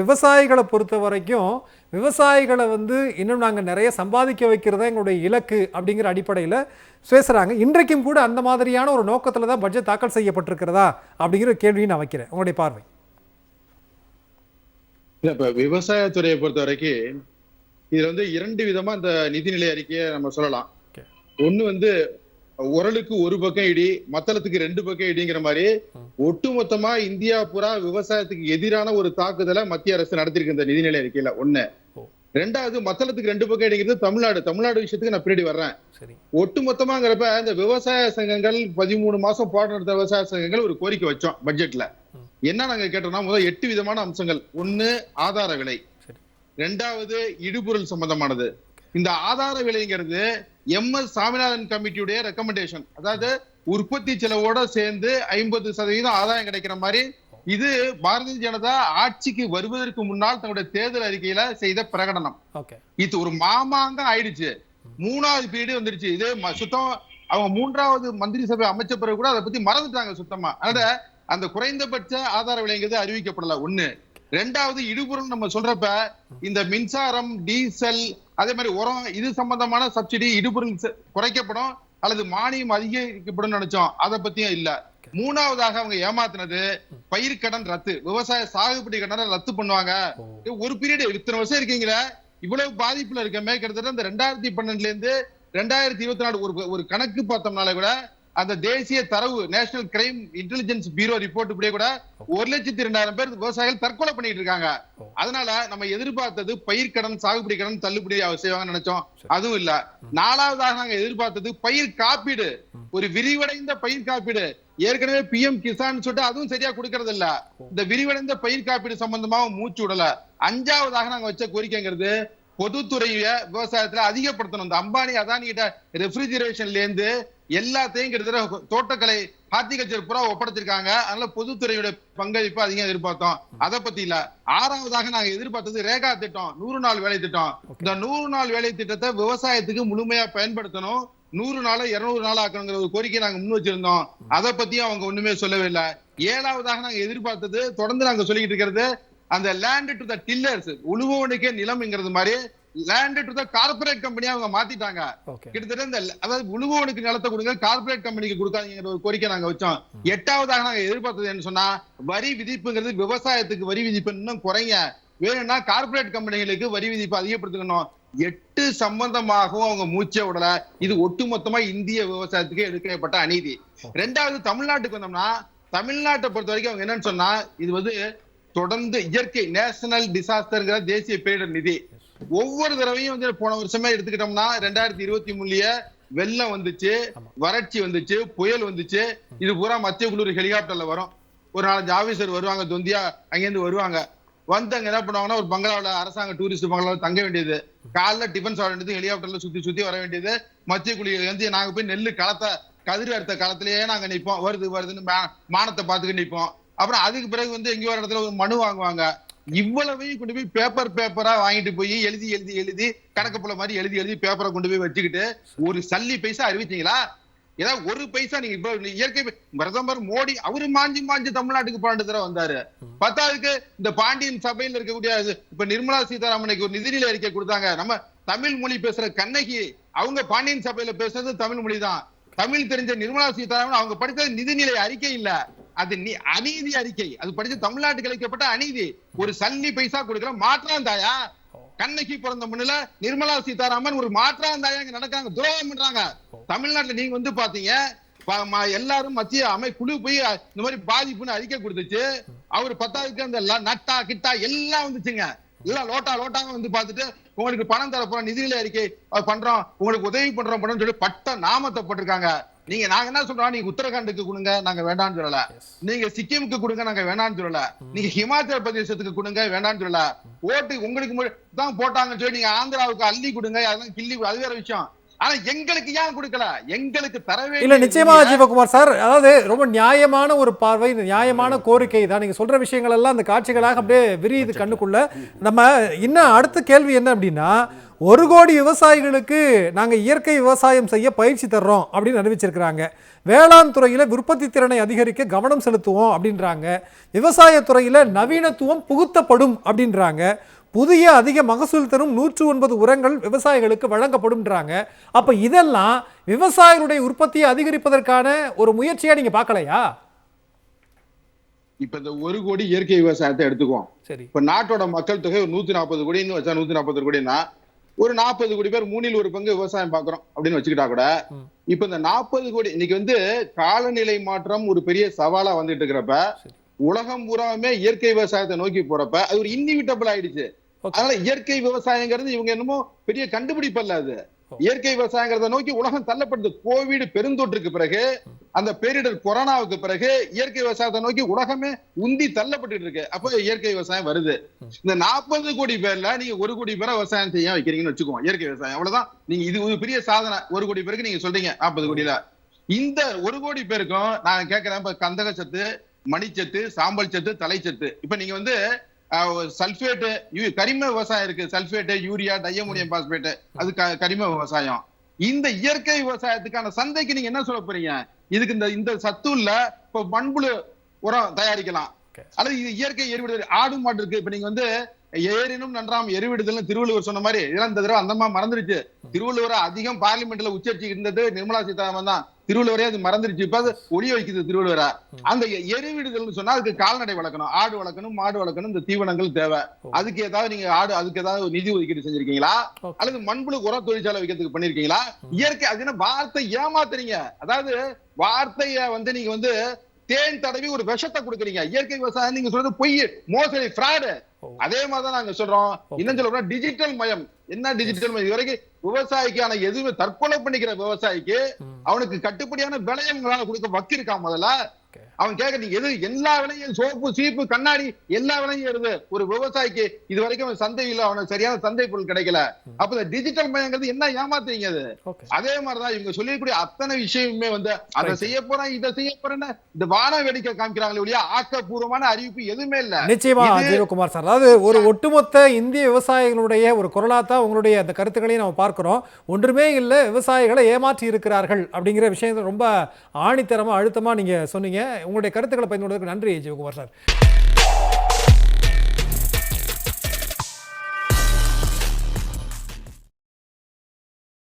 விவசாயிகளை பொறுத்த வரைக்கும் விவசாயிகளை வந்து இன்னும் நாங்கள் நிறைய சம்பாதிக்க வைக்கிறதா எங்களுடைய இலக்கு அப்படிங்கிற அடிப்படையில் பேசுகிறாங்க இன்றைக்கும் கூட அந்த மாதிரியான ஒரு நோக்கத்தில் தான் பட்ஜெட் தாக்கல் செய்யப்பட்டிருக்கிறதா அப்படிங்கிற கேள்வியை நான் வைக்கிறேன். உங்களுடைய பார்வை. இல்ல இப்ப விவசாயத்துறையை பொறுத்த வரைக்கும் இதுல வந்து இரண்டு விதமா இந்த நிதிநிலை அறிக்கையை நம்ம சொல்லலாம். ஒண்ணு வந்து உரலுக்கு ஒரு பக்கம் இடி மத்தளத்துக்கு ரெண்டு பக்கம் இடிங்கிற மாதிரி. ஒட்டுமொத்தமா இந்தியா பூரா விவசாயத்துக்கு எதிரான ஒரு தாக்குதலை மத்திய அரசு நடத்திருக்கு இந்த நிதிநிலை அறிக்கையில. ஒண்ணு. ரெண்டாவது மத்தளத்துக்கு ரெண்டு பக்கம் இடிங்கிறது தமிழ்நாடு. தமிழ்நாடு விஷயத்துக்கு நான் பின்னாடி வர்றேன். சரி. ஒட்டுமொத்தமாங்கிறப்ப இந்த விவசாய சங்கங்கள் பதிமூணு மாசம் போராட்டம் நடத்த விவசாய சங்கங்கள் ஒரு கோரிக்கை வச்சோம் பட்ஜெட்ல. என்ன நாங்க கேட்டோம்னா முதல் எட்டு விதமான அம்சங்கள். ஒண்ணு ஆதார விலை. ரெண்டாவது இடுபொருள் சம்பந்தமானது. இந்த ஆதார விலைங்கிறது எம் எஸ் சாமிநாதன் கமிட்டியுடைய ரெக்கமெண்டேஷன் அதாவது உற்பத்தி செலவோட சேர்ந்து ஐம்பது சதவீதம் ஆதாயம் கிடைக்கிற மாதிரி இது பாரதிய ஜனதா ஆட்சிக்கு வருவதற்கு முன்னால் தன்னுடைய தேர்தல் அறிக்கையில செய்த பிரகடனம். இது ஒரு மாமாங்கம் ஆயிடுச்சு. மூணாவது பீரியட் வந்துருச்சு. இது சுத்தம் அவங்க மூன்றாவது மந்திரி சபை அமைச்ச பிறகு கூட அதை பத்தி மறந்துட்டாங்க சுத்தமா. அதனால அந்த குறைந்தபட்ச ஆதார விலைங்கிறது அறிவிக்கப்படல. ஒண்ணு. ரெண்டாவது இடுபொருள் நம்ம சொல்றப்ப இந்த மின்சாரம் டீசல் அதே மாதிரி உரம் இது சம்பந்தமான சப்சிடி இடுபொருள் குறைக்கப்படும் அல்லது மானியம் அதிகரிக்கப்படும் நினைச்சோம். அதை பத்தியும் இல்ல. மூணாவதாக அவங்க ஏமாத்தினது பயிர்க்கடன் ரத்து. விவசாய சாகுபடி கடனை ரத்து பண்ணுவாங்க. ஒரு பீரியட் இத்தனை வருஷம் இருக்கீங்களே? இவ்வளவு பாதிப்புல இருக்கமே. கிட்டத்தட்ட இந்த ரெண்டாயிரத்தி பன்னெண்டுல இருந்து ரெண்டாயிரத்தி இருபத்தி நாலு ஒரு ஒரு கணக்கு பார்த்தோம்னால கூட அந்த தேசிய தரவு National Crime Intelligence Bureau report இப்படியே கூட ஒரு லட்சத்தி ரெண்டாயிரம் பேர் விவசாயிகள் தற்கொலை பண்ணிட்டு இருக்காங்க. அதனால நம்ம எதிர்பார்த்தது பயிர்க்கடன் சாகுபடி கடன் தள்ளுபடி செய்வாங்கன்னு நினைச்சோம். அதுவும் இல்ல. நாலாவதாக நாங்க எதிர்பார்த்தது பயிர் காப்பீடு. ஒரு விரிவடைந்த பயிர் காப்பீடு. ஏற்கனவே பிஎம் கிசான் சொல்லிட்டு அதுவும் சரியா கொடுக்கறது இல்ல. இந்த விரிவடைந்த பயிர் காப்பீடு சம்பந்தமாவும் மூச்சு விடல. அஞ்சாவதாக நாங்க வச்ச கோரிக்கைங்கிறது பொதுத்துறைய விவசாயத்துல அதிகப்படுத்தணும். இந்த அம்பானி அதானி கிட்ட ரெஃப்ரிஜரேஷன்ல இருந்து எல்லாத்தையும் கிட்டத்தட்ட தோட்டக்கலை ஹார்டிகல்ச்சர் பூரா ஒப்படைச்சிருக்காங்க. அதனால பொதுத்துறையோட பங்களிப்பு அதிகம் எதிர்பார்த்தோம். அதை பத்தி இல்ல. ஆறாவதாக நாங்க எதிர்பார்த்தது ரேகா திட்டம் நூறு நாள் வேலை திட்டம். இந்த நூறு நாள் வேலை திட்டத்தை விவசாயத்துக்கு முழுமையா பயன்படுத்தணும். நூறு நாள இருநூறு நாள் ஆக்கணுங்கிற ஒரு கோரிக்கை நாங்க முன் வச்சிருந்தோம். அதை பத்தியும் அவங்க ஒண்ணுமே சொல்லவே இல்லை. ஏழாவதாக நாங்க எதிர்பார்த்தது தொடர்ந்து நாங்க சொல்லிக்கிட்டு இருக்கிறது அந்த லேண்ட் டு த டில்லர்ஸ் உழுவனுக்கே நிலம்ங்கிறது மாதிரி லேண்ட் டு த கார்பரேட் கம்பெனியா அவங்க மாத்திட்டாங்க. கிட்டத்தட்ட இந்த அதாவது உழுவனுக்கு நிலத்தை கொடுங்க கார்பரேட் கம்பெனிக்கு கொடுக்காதீங்கிற ஒரு கோரிக்கை நாங்க வச்சோம். எட்டாவதாக நாங்க எதிர்பார்த்தது என்ன சொன்னா வரி விதிப்புங்கிறது விவசாயத்துக்கு வரி விதிப்பு இன்னும் குறைங்க. வேணும்னா கார்பரேட் கம்பெனிகளுக்கு வரி விதிப்பு அதிகப்படுத்திக்கணும். எட்டு சம்பந்தமாகவும் அவங்க மூச்சை விடல. இது ஒட்டுமொத்தமா இந்திய விவசாயத்துக்கு எடுக்கப்பட்ட அநீதி. ரெண்டாவது தமிழ்நாட்டுக்கு வந்தோம்னா தமிழ்நாட்டை பொறுத்த வரைக்கும் அவங்க என்னன்னு சொன்னா இது வந்து தொடர்ந்து இயற்கை நேஷனல் டிசாஸ்டர்ங்கிற தேசிய பேரிடர் நிதி. ஒவ்வொரு தடவையும் வந்து போன வருஷமே எடுத்துக்கிட்டோம்னா ரெண்டாயிரத்தி இருபத்தி மூணுலயே வெள்ளம் வந்துச்சு. வறட்சி வந்துச்சு புயல் வந்துச்சு. இது பூரா மத்திய குழு ஹெலிகாப்டர்ல வரும். ஒரு நாலஞ்சு ஆபீசர் வருவாங்க தொந்தியா அங்கேருந்து வருவாங்க. வந்து அங்க என்ன பண்ணுவாங்கன்னா ஒரு பங்களாவில அரசாங்க டூரிஸ்ட் பங்களாவில் தங்க வேண்டியது. காலைல டிஃபன் சாப்பிட வேண்டியது ஹெலிகாப்டர்ல சுத்தி சுத்தி வர வேண்டியது. மத்திய குழி வந்து நாங்க போய் நெல்லு களத்தை கதிர் அறுத்த காலத்திலேயே நாங்க நிப்போம். வருது வருதுன்னு மானத்தை பார்த்துக்கிட்டு நிப்போம். அப்புறம் அதுக்கு பிறகு வந்து எங்கேயோ ஒரு இடத்துல ஒரு மனு வாங்குவாங்க. இவ்வளவையும் கொண்டு போய் பேப்பர் பேப்பரா வாங்கிட்டு போய் எழுதி எழுதி எழுதி கணக்கு மாதிரி எழுதி எழுதி பேப்பரை கொண்டு போய் வச்சுக்கிட்டு ஒரு சல்லி பைசா அறிவிச்சீங்களா? ஏதாவது ஒரு பைசா நீங்க இப்ப இயற்கை பிரதமர் மோடி அவரு மாஞ்சி மாஞ்சி தமிழ்நாட்டுக்கு பன்னெண்டு தடவை வந்தாரு. பத்தாவதுக்கு இந்த பாண்டியன் சபையில இருக்கக்கூடிய இப்ப நிர்மலா சீதாராமனுக்கு ஒரு நிதிநிலை அறிக்கை கொடுத்தாங்க. நம்ம தமிழ் மொழி பேசுற கண்ணகி அவங்க பாண்டியன் சபையில பேசுறது தமிழ் மொழி தான் தமிழ் தெரிஞ்ச நிர்மலா சீதாராமன் அவங்க படித்தது நிதிநிலை அறிக்கை இல்ல. அது நீ அநீதி அறிக்கை. அது படிச்சு தமிழ்நாட்டுக்கு அளிக்கப்பட்ட அநீதி. ஒரு சல்லி பைசா கொடுக்கிற மாற்றாந்தாயா கண்ணகி பிறந்த முன்னில நிர்மலா சீதாராமன் ஒரு மாற்றாந்தாயா இங்க நடக்காங்க துரோகம் பண்றாங்க தமிழ்நாட்டுல நீங்க வந்து பாத்தீங்க எல்லாரும் மத்திய அமை குழு போய் இந்த மாதிரி பாதிப்புன்னு அறிக்கை கொடுத்துச்சு. அவர் பத்தாவதுக்கு அந்த நட்டா கிட்டா எல்லாம் வந்துச்சுங்க. எல்லாம் லோட்டா லோட்டாங்க வந்து பார்த்துட்டு உங்களுக்கு பணம் தர போறோம் நிதிநிலை அறிக்கை பண்றோம் உங்களுக்கு உதவி பண்றோம் பண்றோம்னு சொல்லி பட்ட நாமத்தை போட்டிருக்காங்க நீங்க நாங்க என்ன சொல்றோம் நீங்க உத்தரகாண்டுக்கு கொடுங்க நாங்க வேண்டாம்னு சொல்லல. நீங்க சிக்கிமுக்கு கொடுங்க நாங்க வேணாம்னு சொல்லல. நீங்க ஹிமாச்சல பிரதேசத்துக்கு கொடுங்க வேண்டாம்னு சொல்லல. ஓட்டு உங்களுக்கு தான் போட்டாங்கன்னு சொல்லி நீங்க ஆந்திராவுக்கு அள்ளி கொடுங்க அதெல்லாம் கிள்ளி அது வேற விஷயம். ஆனா எங்களுக்கு ஏன் கொடுக்கல? எங்களுக்கு தர இல்ல நிச்சயமா ஜீவகுமார் சார் அதாவது ரொம்ப நியாயமான ஒரு பார்வை நியாயமான கோரிக்கை தான். நீங்க சொல்ற விஷயங்கள் எல்லாம் அந்த காட்சிகளாக அப்படியே விரியுது கண்ணுக்குள்ள. நம்ம இன்னும் அடுத்த கேள்வி என்ன அப்படின்னா ஒரு கோடி விவசாயிகளுக்கு நாங்க இயற்கை விவசாயம் செய்ய பயிற்சி தர்றோம் அப்படின்னு அறிவிச்சிருக்கிறாங்க. வேளாண் துறையில உற்பத்தி திறனை அதிகரிக்க கவனம் செலுத்துவோம் அப்படின்றாங்க. விவசாய துறையில நவீனத்துவம் புகுத்தப்படும் அப்படின்றாங்க. புதிய அதிக மகசூல் தரும் நூற்று ஒன்பது உரங்கள் விவசாயிகளுக்கு வழங்கப்படும்ன்றாங்க. அப்ப இதெல்லாம் விவசாயிகளுடைய உற்பத்தியை அதிகரிப்பதற்கான ஒரு முயற்சியா நீங்க பார்க்கலையா? இப்ப இந்த ஒரு கோடி இயற்கை விவசாயத்தை எடுத்துக்குவோம். சரி. இப்ப நாட்டோட மக்கள் தொகை நூத்தி நாற்பது கோடின்னு வச்சா நூத்தி நாற்பது கோடினா ஒரு நாற்பது கோடி பேர் மூணில் ஒரு பங்கு விவசாயம் பாக்குறோம் அப்படின்னு வச்சுக்கிட்டா கூட. இப்ப இந்த நாற்பது கோடி இன்னைக்கு வந்து காலநிலை மாற்றம் ஒரு பெரிய சவாலா வந்துட்டு இருக்கிறப்ப. உலகம் பூராவுமே இயற்கை விவசாயத்தை நோக்கி போறப்ப அது ஒரு இன்னிவிட்டபிள் ஆயிடுச்சு. அதனால இயற்கை விவசாயங்கிறது இவங்க என்னமோ பெரிய கண்டுபிடிப்பு அல்ல அது. இயற்கை விவசாயங்கிறத நோக்கி உலகம் தள்ளப்படுது. கோவிட் பெருந்தொற்றுக்கு பிறகு அந்த பேரிடர் கொரோனாவுக்கு பிறகு இயற்கை விவசாயத்தை நோக்கி உலகமே உந்தி தள்ளப்பட்டு இருக்கு. அப்ப இயற்கை விவசாயம் வருது. இந்த நாற்பது கோடி பேர்ல நீங்க ஒரு கோடி பேரை விவசாயம் செய்ய வைக்கிறீங்கன்னு வச்சுக்கோங்க. இயற்கை விவசாயம். அவ்வளவுதான். நீங்க இது ஒரு பெரிய சாதனை. ஒரு கோடி பேருக்கு நீங்க சொல்றீங்க நாற்பது கோடியில. இந்த ஒரு கோடி பேருக்கும் நான் கேட்கிறேன் இப்ப கந்தக சத்து மணிச்சத்து சாம்பல் சத்து தலைச்சத்து இப்ப நீங்க வந்து சல்பேட்டு கரிம விவசாயம் இருக்கு. சல்பேட்டு யூரியா டையமோனியம் பாஸ்பேட் அது கரிம விவசாயம். இந்த இயற்கை விவசாயத்துக்கான சந்தைக்கு நீங்க என்ன சொல்ல போறீங்க? இதுக்கு இந்த இந்த சத்துள்ள இப்ப மண்புழு உரம் தயாரிக்கலாம். அல்லது இது இயற்கை எருவிடுதல் ஆடு மாடு இருக்கு. இப்ப நீங்க வந்து ஏறினும் நன்றாம் எருவிடுதல்னு திருவள்ளுவர் சொன்ன மாதிரி இதெல்லாம் இந்த தடவை அந்த மாதிரி மறந்துருச்சு. திருவள்ளுவரை அதிகம் பார்லிமெண்ட்ல உச்சரிச்சு இருந்தது நிர்மலா சீதாராமன் தான். திருவள்ளுவரே அது மறந்துருச்சு. இப்ப அது ஒளிய வைக்குது திருவள்ளுவரை. அந்த எருவிடுதல்னு சொன்னா அதுக்கு கால்நடை வளர்க்கணும். ஆடு வளர்க்கணும் மாடு வளர்க்கணும் இந்த தீவனங்கள் தேவை. அதுக்கு ஏதாவது நீங்க ஆடு அதுக்கு ஏதாவது நிதி ஒதுக்கீடு செஞ்சிருக்கீங்களா. அல்லது மண்புழு உர தொழிற்சாலை வைக்கிறதுக்கு பண்ணிருக்கீங்களா? இயற்கை அது என்ன வார்த்தை ஏமாத்துறீங்க? அதாவது வார்த்தைய வந்து நீங்க வந்து தேன் தடவி ஒரு விஷத்தை கொடுக்குறீங்க. இயற்கை விவசாயம் நீங்க சொல்றது பொய் மோசடி ஃப்ராடு. அதே மாதிரிதான் நாங்க சொல்றோம். இன்னும் சொல்ல டிஜிட்டல் மயம் என்ன டிஜிட்டல் மயம் இதுவரைக்கும் விவசாயிக்கான எதுவுமே தற்கொலை பண்ணிக்கிற விவசாயிக்கு. அவனுக்கு கட்டுப்படியான விலையை உங்களால கொடுக்க வக்கு இருக்கா முதல்ல. அவன் கேட்க நீ எது எல்லா விலையும் சோப்பு சீப்பு கண்ணாடி எல்லா விலையும் வருது ஒரு விவசாயிக்கு இது வரைக்கும் அவன் சந்தையில அவனுக்கு சரியான சந்தை பொருள் கிடைக்கல. அப்ப இந்த டிஜிட்டல் மயங்கிறது என்ன ஏமாத்துறீங்க அது? அதே மாதிரிதான் இவங்க சொல்லக்கூடிய அத்தனை விஷயமுமே வந்து அதை. செய்ய போறேன் இதை செய்ய போறேன்னு இந்த வான வேடிக்கை காமிக்கிறாங்களே ஒழிய ஆக்கப்பூர்வமான அறிவிப்பு எதுவுமே இல்ல. நிச்சயமா ஜீவகுமார் சார். அதாவது ஒரு ஒட்டுமொத்த இந்திய விவசாயிகளுடைய ஒரு குரலாக தான் உங்களுடைய அந்த கருத்துக்களையும் நம்ம பார்க்கிறோம். ஒன்றுமே இல்லை விவசாயிகளை ஏமாற்றி இருக்கிறார்கள் அப்படிங்கிற விஷயத்தை ரொம்ப ஆணித்தரமா அழுத்தமா நீங்க சொன்னீங்க. உங்களுடைய கருத்துக்களை பயன்படுவதற்கு நன்றி ஜெயகுமார் சார்.